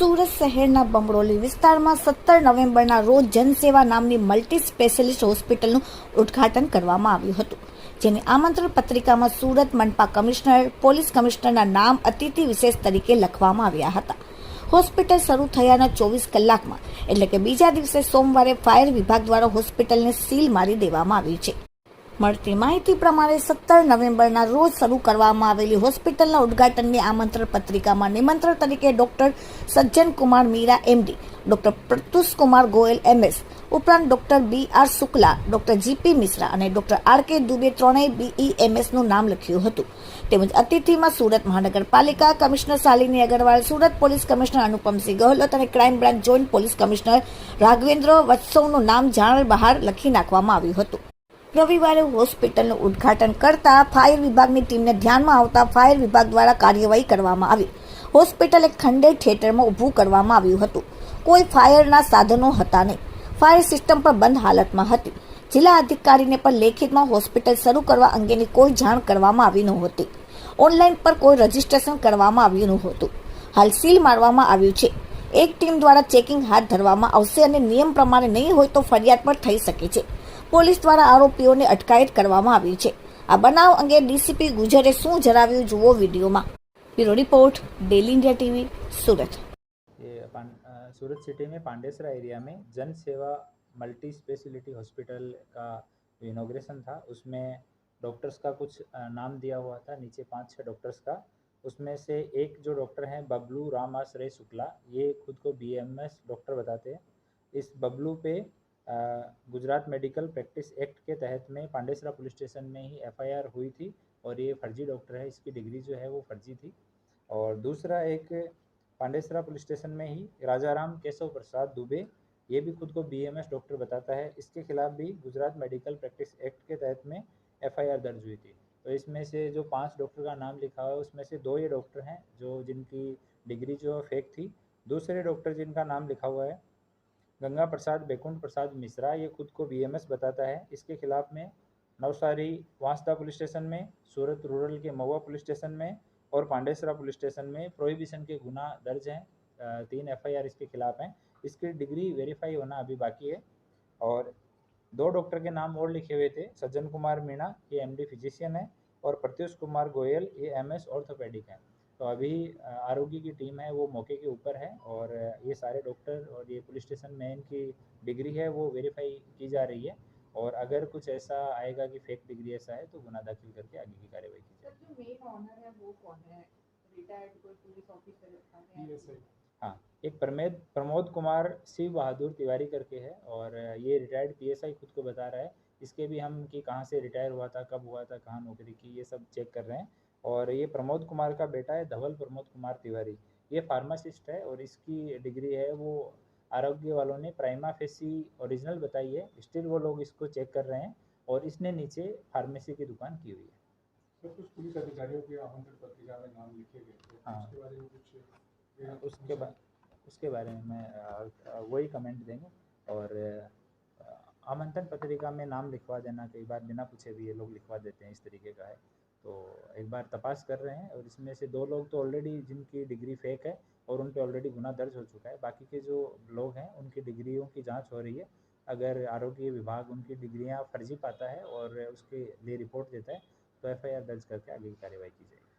સુરત શહેરના બમરોલી વિસ્તારમાં સત્તર નવેમ્બરના રોજ જનસેવા નામની મલ્ટી સ્પેશિયલિસ્ટ હોસ્પિટલનું ઉદ્ઘાટન કરવામાં આવ્યું હતું, જેની આમંત્રણ પત્રિકામાં સુરત મનપા કમિશનર, પોલીસ કમિશનરના નામ અતિથિ વિશેષ તરીકે લખવામાં આવ્યા હતા. હોસ્પિટલ શરૂ થયાના ચોવીસ કલાકમાં, એટલે કે બીજા દિવસે સોમવારે ફાયર વિભાગ દ્વારા હોસ્પિટલને સીલ મારી દેવામાં આવી છે. મળતી માહિતી પ્રમાણે સત્તર નવેમ્બરના રોજ શરૂ કરવામાં આવેલી હોસ્પિટલના ઉદ્ઘાટનની આમંત્રણ પત્રિકામાં નિમંત્રણ તરીકે doctor Sajjan Kumar Meera MD doctor Pratyush Kumar Goyal MS ઉપરાંત doctor B R Shukla, doctor GP Mishra અને ડોક્ટર આર કે દુબે ત્રણેય બીઈ એમએસનું નામ લખ્યું હતું. તેમજ અતિથિમાં સુરત મહાનગરપાલિકા commissioner Shalini Agarwal, Surat police commissioner Anupamsinh Gehlot અને crime branch joint police commissioner Raghavendra વત્સવનું નામ જાણ બહાર લખી નાખવામાં આવ્યું હતું. રવિવારે હોસ્પિટલનું ઉદ્ઘાટન કરતા ફાયર વિભાગની ટીમને ધ્યાનમાં આવતા ફાયર વિભાગ દ્વારા કાર્યવાહી કરવામાં આવી. હોસ્પિટલ એક ખંડેર થિયેટરમાં ઊભું કરવામાં આવ્યું હતું. કોઈ ફાયરના સાધનો હતા નહીં. ફાયર સિસ્ટમ પણ બંધ હાલતમાં હતી. જિલ્લા અધિકારીને પણ લેખિતમાં હોસ્પિટલ શરૂ કરવા અંગેની કોઈ જાણ કરવામાં આવી નહોતી. ઓનલાઈન પર કોઈ રજીસ્ટ્રેશન કરવામાં આવ્યું નહોતું. હાલ સીલ મારવામાં આવ્યું છે. એક ટીમ દ્વારા ચેકિંગ હાથ ધરવામાં આવશે અને નિયમ પ્રમાણે નહીં હોય તો ફરિયાદ પણ થઈ શકે છે. પોલીસ દ્વારા આરોપીઓને અટકાયત કરવામાં આવી છે આ બનાવ અંગે ડીસીપી ગુજરે શું જણાવ્યું જુઓ વિડીયોમાં bureau report daily India TV Surat ये पान अ, सूरत सिटी में पांडेसरा एरिया में Jan Seva multi speciality hospital का इनोग्रेशन था उसमें डॉक्टर्स का कुछ अ, नाम दिया हुआ था नीचे पांच छह डॉक्टर्स का उसमें से एक जो डॉक्टर हैं बबलू राम आश्रय शुक्ला ये खुद को बीएमएस डॉक्टर बताते हैं इस बबलू पे अ, गुजरात मेडिकल प्रैक्टिस एक्ट के तहत में पांडेसरा पुलिस स्टेशन में ही एफआईआर हुई थी और ये फर्जी डॉक्टर है, इसकी डिग्री जो है वो फर्जी थी। और दूसरा एक पांडेसरा पुलिस स्टेशन में ही राजाराम केशव प्रसाद दुबे, ये भी खुद को बीएमएस डॉक्टर बताता है, इसके खिलाफ भी गुजरात मेडिकल प्रैक्टिस एक्ट के तहत में एफआईआर दर्ज हुई थी। तो इसमें से जो पाँच डॉक्टर का नाम लिखा हुआ है, उसमें से दो ये डॉक्टर हैं, जो जिनकी डिग्री जो फेक थी। दूसरे डॉक्टर जिनका नाम लिखा हुआ है गंगा प्रसाद, बैकुंठ प्रसाद मिश्रा, ये खुद को बीएमएस बताता है। इसके खिलाफ में नवसारी वांसदा पुलिस स्टेशन में, सूरत रूरल के महुआ पुलिस स्टेशन में और पांडेसरा पुलिस स्टेशन में प्रोहिबिशन के गुना दर्ज हैं। तीन एफआईआर इसके खिलाफ हैं। इसकी डिग्री वेरीफाई होना अभी बाकी है। और दो डॉक्टर के नाम और लिखे हुए थे, सज्जन कुमार मीणा, ये एमडी फिजिशियन है, और प्रत्युष कुमार गोयल, ये एमएस ऑर्थोपेडिक है। तो अभी आरोग्य की टीम है वो मौके के ऊपर है और ये सारे डॉक्टर और ये पुलिस स्टेशन में इनकी डिग्री है वो वेरीफाई की जा रही है और अगर कुछ ऐसा आएगा कि फेक डिग्री ऐसा है तो गुना दाखिल करके आगे की कार्रवाई की जाएगी सर जो मेन ऑनर है वो कौन है? रिटायर्ड कोई पुलिस ऑफिसर है हाँ? एक प्रमेद प्रमोद कुमार शिव बहादुर तिवारी करके है और ये रिटायर्ड पीएसआई खुद को बता रहा है। इसके भी हम कि कहाँ से रिटायर हुआ था कब हुआ था कहाँ नौकरी की ये सब चेक कर रहे हैं। और ये प्रमोद कुमार का बेटा है धवल प्रमोद कुमार तिवारी। ये फार्मासिस्ट है और इसकी डिग्री है वो आरोग्य वालों ने प्राइमा फेसी ओरिजिनल बताई है। स्टिल वो लोग इसको चेक कर रहे हैं और इसने नीचे फार्मेसी की दुकान की हुई है। सर कुछ पुलिस अधिकारियों के आमंत्रण पत्रिका में नाम लिखे गए थे। हाँ। उसके बारे में कुछ उसके बाद उसके बारे में मैं वही कमेंट देंगे। और आमंत्रण पत्रिका में नाम लिखवा देना कई बार बिना पूछे भी ये लोग लिखवा देते हैं इस तरीके का है। तो एक बार तपास कर रहे हैं और इसमें से दो लोग तो ऑलरेडी जिनकी डिग्री फेक है और उन पर ऑलरेडी गुना दर्ज हो चुका है। बाकी के जो लोग हैं, उनकी डिग्रियों की जाँच हो रही है। अगर आरोग्य विभाग उनकी डिग्रियाँ फर्जी पाता है और उसके लिए रिपोर्ट देता है तो एफआईआर दर्ज करके आगे की कार्रवाई की जाएगी।